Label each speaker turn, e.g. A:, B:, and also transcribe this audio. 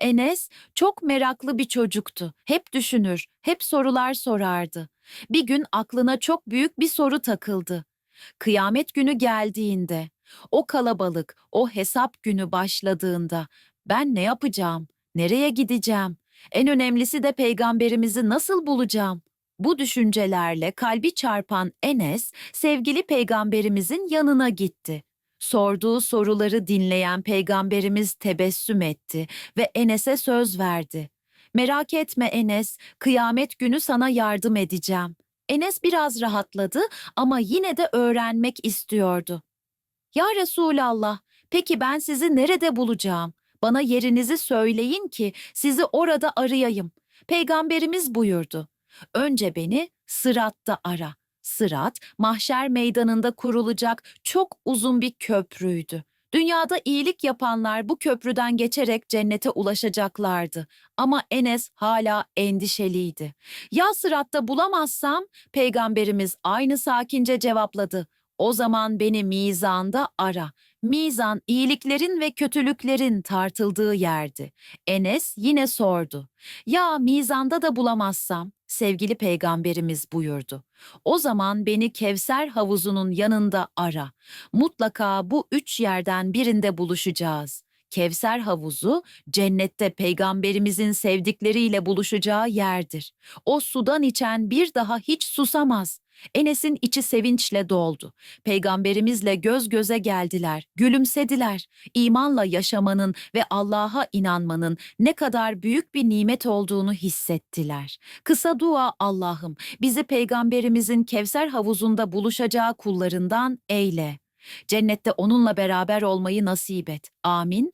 A: Enes çok meraklı bir çocuktu. Hep düşünür, hep sorular sorardı. Bir gün aklına çok büyük bir soru takıldı. Kıyamet günü geldiğinde, o kalabalık, o hesap günü başladığında ben ne yapacağım? Nereye gideceğim? En önemlisi de peygamberimizi nasıl bulacağım? Bu düşüncelerle kalbi çarpan Enes, sevgili peygamberimizin yanına gitti. Sorduğu soruları dinleyen peygamberimiz tebessüm etti ve Enes'e söz verdi. Merak etme Enes, kıyamet günü sana yardım edeceğim. Enes biraz rahatladı ama yine de öğrenmek istiyordu. Ya Resulallah, peki ben sizi nerede bulacağım? Bana yerinizi söyleyin ki sizi orada arayayım. Peygamberimiz buyurdu. Önce beni Sırat'ta ara. Sırat, mahşer meydanında kurulacak çok uzun bir köprüydü. Dünyada iyilik yapanlar bu köprüden geçerek cennete ulaşacaklardı. Ama Enes hala endişeliydi. Ya Sırat'ta bulamazsam? Peygamberimiz aynı sakince cevapladı. O zaman beni mizanda ara. Mizan iyiliklerin ve kötülüklerin tartıldığı yerdi. Enes yine sordu. Ya mizanda da bulamazsam? Sevgili peygamberimiz buyurdu. O zaman beni Kevser havuzunun yanında ara. Mutlaka bu üç yerden birinde buluşacağız. Kevser havuzu cennette peygamberimizin sevdikleriyle buluşacağı yerdir. O sudan içen bir daha hiç susamaz. Enes'in içi sevinçle doldu. Peygamberimizle göz göze geldiler, gülümsediler. İmanla yaşamanın ve Allah'a inanmanın ne kadar büyük bir nimet olduğunu hissettiler. Kısa dua Allah'ım bizi peygamberimizin Kevser havuzunda buluşacağı kullarından eyle. Cennette onunla beraber olmayı nasip et. Amin.